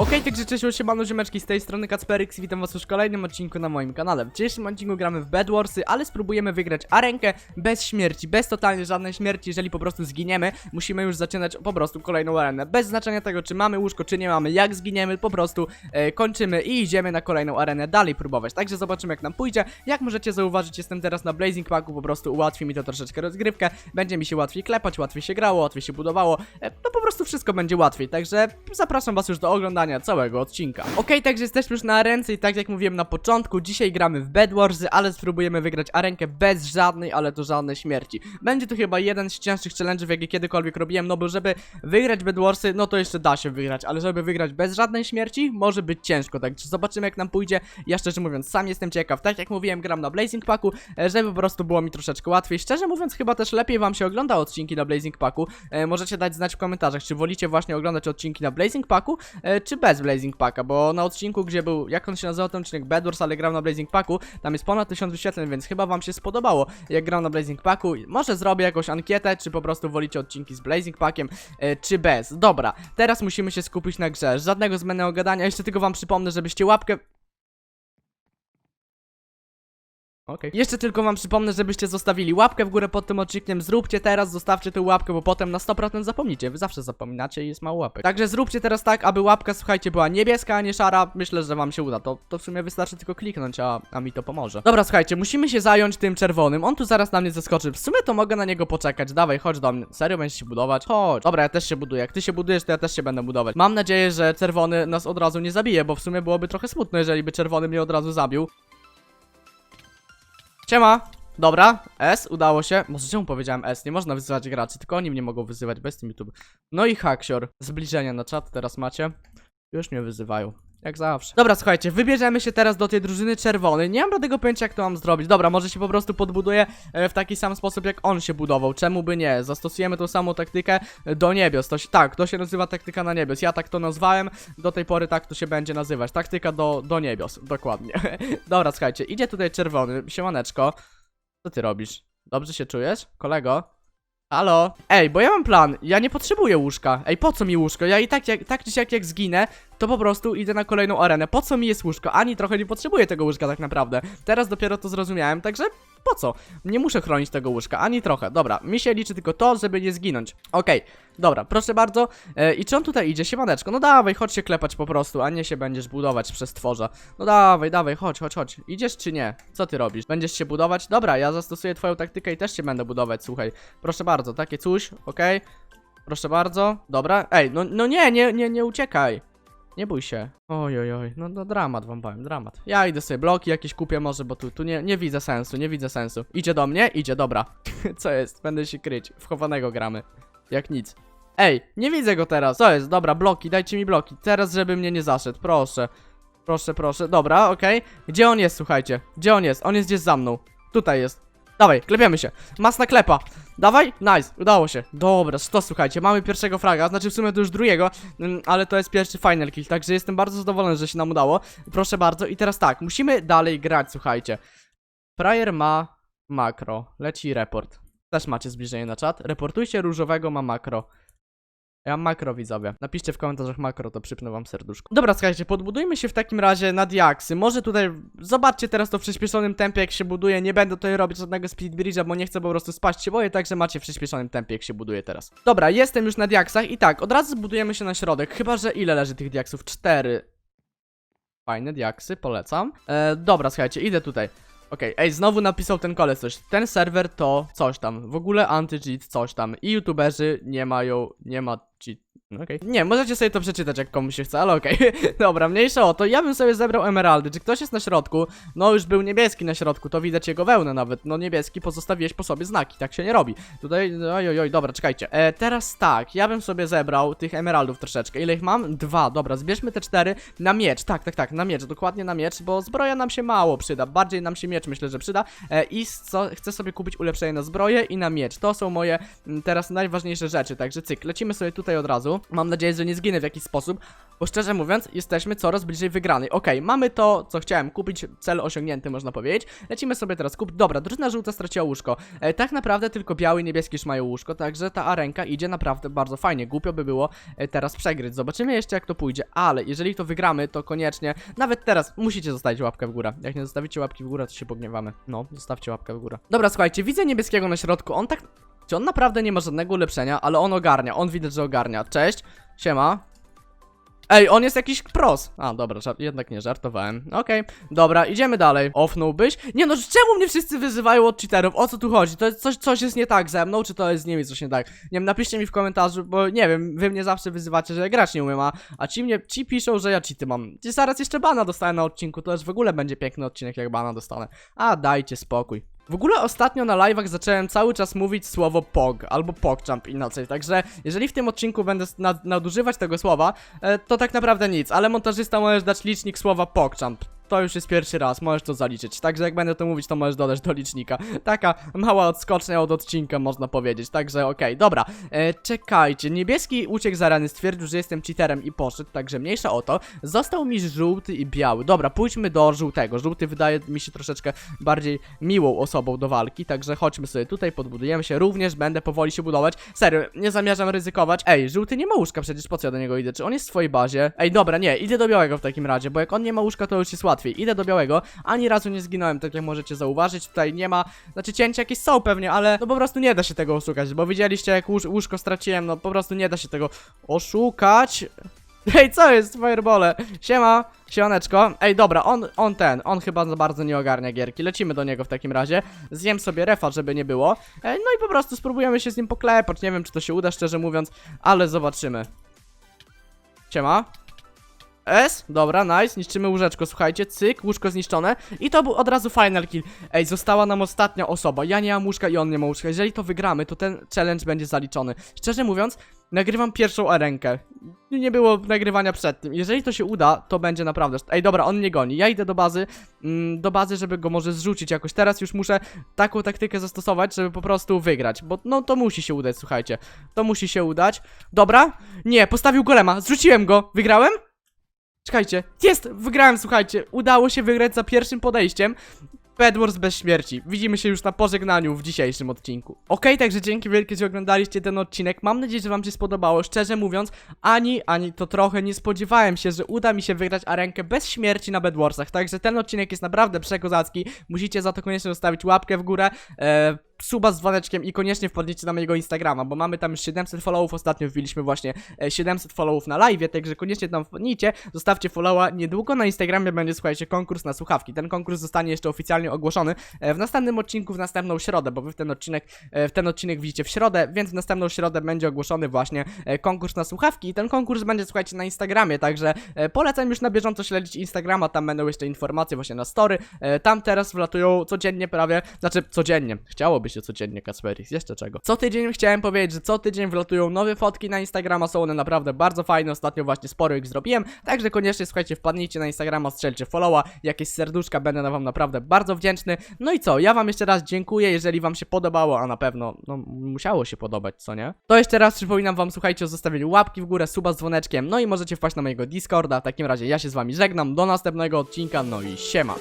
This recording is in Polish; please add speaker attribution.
Speaker 1: Okej, także cześć, siemano ziomeczki, z tej strony Kacperix i witam was już w kolejnym odcinku na moim kanale. W dzisiejszym odcinku gramy w Bed Warsy, ale spróbujemy wygrać arenkę bez śmierci, bez totalnie żadnej śmierci, jeżeli po prostu zginiemy, musimy już zaczynać po prostu kolejną arenę. Bez znaczenia tego, czy mamy łóżko, czy nie mamy, jak zginiemy, po prostu e, kończymy i idziemy na kolejną arenę dalej próbować. Także zobaczymy jak nam pójdzie. Jak możecie zauważyć, jestem teraz na Blazing Packu, po prostu ułatwi mi to troszeczkę rozgrywkę, będzie mi się łatwiej klepać, łatwiej się grało, łatwiej się budowało, e, no po prostu wszystko będzie łatwiej, także zapraszam was już do oglądania całego odcinka. Okej, także jesteśmy już na ręce i tak jak mówiłem na początku, dzisiaj gramy w Bed Warsy, ale spróbujemy wygrać arenkę bez żadnej, ale to żadnej śmierci. Będzie to chyba jeden z cięższych challenge'ów, jakie kiedykolwiek robiłem, no bo żeby wygrać Bed Warsy, no to jeszcze da się wygrać, ale żeby wygrać bez żadnej śmierci, może być ciężko, także zobaczymy jak nam pójdzie. Ja szczerze mówiąc, sam jestem ciekaw, tak jak mówiłem, gram na Blazing Packu, e, żeby po prostu było mi troszeczkę łatwiej. Szczerze mówiąc, chyba też lepiej wam się ogląda odcinki na Blazing Packu. E, możecie dać znać w komentarzach, czy wolicie właśnie oglądać odcinki na Blazing Packu, e, czy bez Blazing Packa, bo na odcinku, gdzie był, jak on się nazywał ten odcinek, Bedwars, ale grał na Blazing Packu, tam jest ponad 1000 wyświetleń, więc chyba wam się spodobało, jak grał na Blazing Packu. Może zrobię jakąś ankietę, czy po prostu wolicie odcinki z Blazing Packiem, e, czy bez. Dobra, teraz musimy się skupić na grze, żadnego zbędnego gadania, jeszcze tylko wam przypomnę, żebyście łapkę Okej. Jeszcze tylko wam przypomnę, żebyście zostawili łapkę w górę pod tym odcinkiem. Zróbcie teraz, zostawcie tę łapkę, bo potem na 100% zapomnicie. Wy zawsze zapominacie i jest mało łapek. Także zróbcie teraz tak, aby łapka, słuchajcie, była niebieska, a nie szara. Myślę, że wam się uda. To, to w sumie wystarczy tylko kliknąć, a, a mi to pomoże. Dobra, słuchajcie, musimy się zająć tym czerwonym. On tu zaraz na mnie zeskoczy. W sumie to mogę na niego poczekać. Dawaj, chodź do mnie. Serio będziesz się budować? Chodź. Dobra, ja też się buduję. Jak ty się budujesz, to ja też się będę budować. Mam nadzieję, że czerwony nas od razu nie zabije, bo w sumie byłoby trochę smutno, jeżeli by czerwony mnie od razu zabił. Siema! Dobra, S, udało się. Może czemu powiedziałem S? Nie można wyzywać graczy, tylko oni mnie mogą wyzywać bez tym YouTube. No i Haksior. Zbliżenia na czat teraz macie. Już mnie wyzywają. Jak zawsze. Dobra, słuchajcie, wybierzemy się teraz do tej drużyny czerwonej. Nie mam żadnego pojęcia, jak to mam zrobić. Dobra, może się po prostu podbuduję e, w taki sam sposób, jak on się budował. Czemu by nie? Zastosujemy tą samą taktykę e, do niebios. To się, tak, to się nazywa taktyka na niebios. Ja tak to nazwałem. Do tej pory tak to się będzie nazywać. Taktyka do, do niebios. Dokładnie. Dobra, słuchajcie, idzie tutaj czerwony. Siemaneczko. Co ty robisz? Dobrze się czujesz? Kolego? Halo? Ej, bo ja mam plan. Ja nie potrzebuję łóżka. Ej, po co mi łóżko? Ja i tak, jak, tak czy siak jak zginę, to po prostu idę na kolejną arenę. Po co mi jest łóżko? Ani trochę nie potrzebuję tego łóżka tak naprawdę. Teraz dopiero to zrozumiałem, także po co? Nie muszę chronić tego łóżka, ani trochę. Dobra, mi się liczy tylko to, żeby nie zginąć. Okej, dobra, proszę bardzo. E, I czy on tutaj idzie? Siemaneczko, no dawaj, chodź się klepać po prostu, a nie się będziesz budować przez tworza. No dawaj, dawaj, chodź, chodź, chodź. Idziesz czy nie? Co ty robisz? Będziesz się budować? Dobra, ja zastosuję twoją taktykę i też się będę budować, słuchaj. Proszę bardzo, takie coś, okej? Proszę bardzo, dobra. Ej, no, no nie, nie, nie, nie uciekaj. Nie bój się. Oj, oj, oj. No, no dramat wam powiem, dramat. Ja idę sobie bloki jakieś kupię może, bo tu, tu nie, nie widzę sensu, nie widzę sensu. Idzie do mnie? Idzie, dobra. Co jest? Będę się kryć. W chowanego gramy. Jak nic. Ej, nie widzę go teraz. Co jest? Dobra, bloki, dajcie mi bloki. Teraz, żeby mnie nie zaszedł, proszę. Proszę, proszę. Dobra, okej. Gdzie on jest, słuchajcie? Gdzie on jest? On jest gdzieś za mną. Tutaj jest. Dawaj, klepiemy się. Masna klepa. Dawaj, nice, udało się. Dobra, to słuchajcie, mamy pierwszego fraga, znaczy w sumie to już drugiego, mm, ale to jest pierwszy final kill, także jestem bardzo zadowolony, że się nam udało. Proszę bardzo, i teraz tak, musimy dalej grać, słuchajcie. Frajer ma makro, leci report. Też macie zbliżenie na czat. Reportujcie różowego ma makro. Ja makro widzowie. Napiszcie w komentarzach makro, to przypnę wam serduszko. Dobra, słuchajcie, podbudujmy się w takim razie na diaksy. Może tutaj, zobaczcie teraz to w przyspieszonym tempie, jak się buduje. Nie będę tutaj robić żadnego speed bridge'a, bo nie chcę po prostu spaść się boję, także macie w przyspieszonym tempie, jak się buduje teraz. Dobra, jestem już na diaksach i tak, od razu zbudujemy się na środek. Chyba, że ile leży tych diaksów? Cztery. Fajne diaksy, polecam. E, dobra, słuchajcie, idę tutaj. Okej, ej, znowu napisał ten koleś coś. Ten serwer to coś tam. W ogóle anti-cheat coś tam. I youtuberzy nie mają, nie ma cheat. No Okej. Nie, możecie sobie to przeczytać jak komuś się chce, ale okej. Dobra, mniejsza o to. Ja bym sobie zebrał emeraldy. Czy ktoś jest na środku? No już był niebieski na środku, to widać jego wełnę nawet. No niebieski pozostawiłeś po sobie znaki, tak się nie robi. Tutaj, oj, oj, dobra, czekajcie. E, teraz tak, ja bym sobie zebrał tych emeraldów troszeczkę. Ile ich mam? Dwa, dobra, zbierzmy te cztery na miecz. Tak, tak, tak, na miecz, dokładnie na miecz, bo zbroja nam się mało przyda. Bardziej nam się miecz myślę, że przyda. E, I co, chcę sobie kupić ulepszenie na zbroję i na miecz. To są moje mm, teraz najważniejsze rzeczy, także cyk, lecimy sobie tutaj od razu. Mam nadzieję, że nie zginę w jakiś sposób, bo szczerze mówiąc, jesteśmy coraz bliżej wygranej. Okej, mamy to, co chciałem kupić, cel osiągnięty, można powiedzieć. Lecimy sobie teraz kupić. Dobra, drużyna żółta straciła łóżko. E, tak naprawdę tylko biały i niebieski już mają łóżko, także ta arenka idzie naprawdę bardzo fajnie. Głupio by było e, teraz przegryć. Zobaczymy jeszcze, jak to pójdzie, ale jeżeli to wygramy, to koniecznie, nawet teraz, musicie zostawić łapkę w górę. Jak nie zostawicie łapki w górę, to się pogniewamy. No, zostawcie łapkę w górę. Dobra, słuchajcie, widzę niebieskiego na środku. On tak. Czy on naprawdę nie ma żadnego ulepszenia, ale on ogarnia. On widać, że ogarnia. Cześć. Siema. Ej, on jest jakiś pros. A, dobra, jednak nie żartowałem. Okej, dobra, idziemy dalej. Offnąłbyś? Nie no, czemu mnie wszyscy wyzywają od cheaterów? O co tu chodzi? To jest coś, coś jest nie tak ze mną, czy to jest z nimi coś nie tak? Nie wiem, napiszcie mi w komentarzu, bo nie wiem, wy mnie zawsze wyzywacie, że ja grać nie umiem, a, a ci mnie, ci piszą, że ja cheaty mam. Ci zaraz jeszcze bana dostanę na odcinku, to już w ogóle będzie piękny odcinek, jak bana dostanę. A, dajcie spokój. W ogóle ostatnio na live'ach zacząłem cały czas mówić słowo POG albo PogJump inaczej, także jeżeli w tym odcinku będę nad, nadużywać tego słowa, e, to tak naprawdę nic, ale montażysta możesz dać licznik słowa PogJump. To już jest pierwszy raz, możesz to zaliczyć. Także jak będę to mówić, to możesz dodać do licznika. Taka mała odskocznia od odcinka, można powiedzieć. Także okej, dobra. E, czekajcie, niebieski uciekł z areny, stwierdził, że jestem cheaterem i poszedł, także mniejsza o to. Został mi żółty i biały. Dobra, pójdźmy do żółtego. Żółty wydaje mi się troszeczkę bardziej miłą osobą do walki, także chodźmy sobie tutaj, podbudujemy się. Również będę powoli się budować. Serio, nie zamierzam ryzykować. Ej, żółty nie ma łóżka, przecież po co ja do niego idę? Czy on jest w swojej bazie? Ej, dobra, nie, idę do białego w takim razie, bo jak on nie ma łóżka, to już jest łatwiej. Idę do białego, ani razu nie zginąłem, tak jak możecie zauważyć. Tutaj nie ma, znaczy cięcia jakieś są pewnie, ale no po prostu nie da się tego oszukać, bo widzieliście jak łóż łóżko straciłem, no po prostu nie da się tego oszukać. Ej, co jest, firebole? Siema, siemaneczko. Ej, dobra, on, on ten, on chyba za bardzo nie ogarnia gierki. Lecimy do niego w takim razie. Zjem sobie refa, żeby nie było. Ej, no i po prostu spróbujemy się z nim poklepać. Nie wiem, czy to się uda, szczerze mówiąc, ale zobaczymy. Siema. S, dobra, nice, niszczymy łóżeczko, słuchajcie, cyk, łóżko zniszczone. I to był od razu final kill. Ej, została nam ostatnia osoba, ja nie mam łóżka i on nie ma łóżka, jeżeli to wygramy, to ten challenge będzie zaliczony. Szczerze mówiąc, nagrywam pierwszą arenkę, nie było nagrywania przed tym, jeżeli to się uda, to będzie naprawdę... Ej, dobra, on nie goni, ja idę do bazy, mm, do bazy, żeby go może zrzucić jakoś, teraz już muszę taką taktykę zastosować, żeby po prostu wygrać, bo no to musi się udać, słuchajcie, to musi się udać. Dobra, nie, postawił golema, zrzuciłem go, wygrałem? Czekajcie, jest! Wygrałem, słuchajcie, udało się wygrać za pierwszym podejściem. Bedwars bez śmierci. Widzimy się już na pożegnaniu w dzisiejszym odcinku. Okej, także dzięki wielkie, że oglądaliście ten odcinek. Mam nadzieję, że wam się spodobało. Szczerze mówiąc, ani, ani to trochę nie spodziewałem się, że uda mi się wygrać arenkę bez śmierci na Bedwarsach. Także ten odcinek jest naprawdę przekozacki. Musicie za to koniecznie zostawić łapkę w górę. E, suba z dzwoneczkiem i koniecznie wpadnijcie na mojego Instagrama, bo mamy tam już 700 followów, ostatnio wbiliśmy właśnie e, 700 followów na live, także koniecznie tam wpadnijcie, zostawcie followa, niedługo na Instagramie będzie, słuchajcie, konkurs na słuchawki, ten konkurs zostanie jeszcze oficjalnie ogłoszony e, w następnym odcinku, w następną środę, bo wy w ten odcinek, e, w ten odcinek widzicie w środę, więc w następną środę będzie ogłoszony właśnie e, konkurs na słuchawki i ten konkurs będzie, słuchajcie, na Instagramie, także e, polecam już na bieżąco śledzić Instagrama, tam będą jeszcze informacje właśnie na story, e, tam teraz wlatują codziennie prawie, znaczy codziennie, chciałoby się codziennie Kasperix, jeszcze czego. Co tydzień chciałem powiedzieć, że co tydzień wlatują nowe fotki na Instagrama, są one naprawdę bardzo fajne, ostatnio właśnie sporo ich zrobiłem, także koniecznie słuchajcie, wpadnijcie na Instagrama, strzelcie followa, jakieś serduszka, będę na wam naprawdę bardzo wdzięczny. No i co, ja wam jeszcze raz dziękuję, jeżeli wam się podobało, a na pewno, no musiało się podobać, co nie? To jeszcze raz przypominam wam, słuchajcie, o zostawieniu łapki w górę, suba z dzwoneczkiem, no i możecie wpaść na mojego Discorda, w takim razie ja się z wami żegnam, do następnego odcinka, no i siema.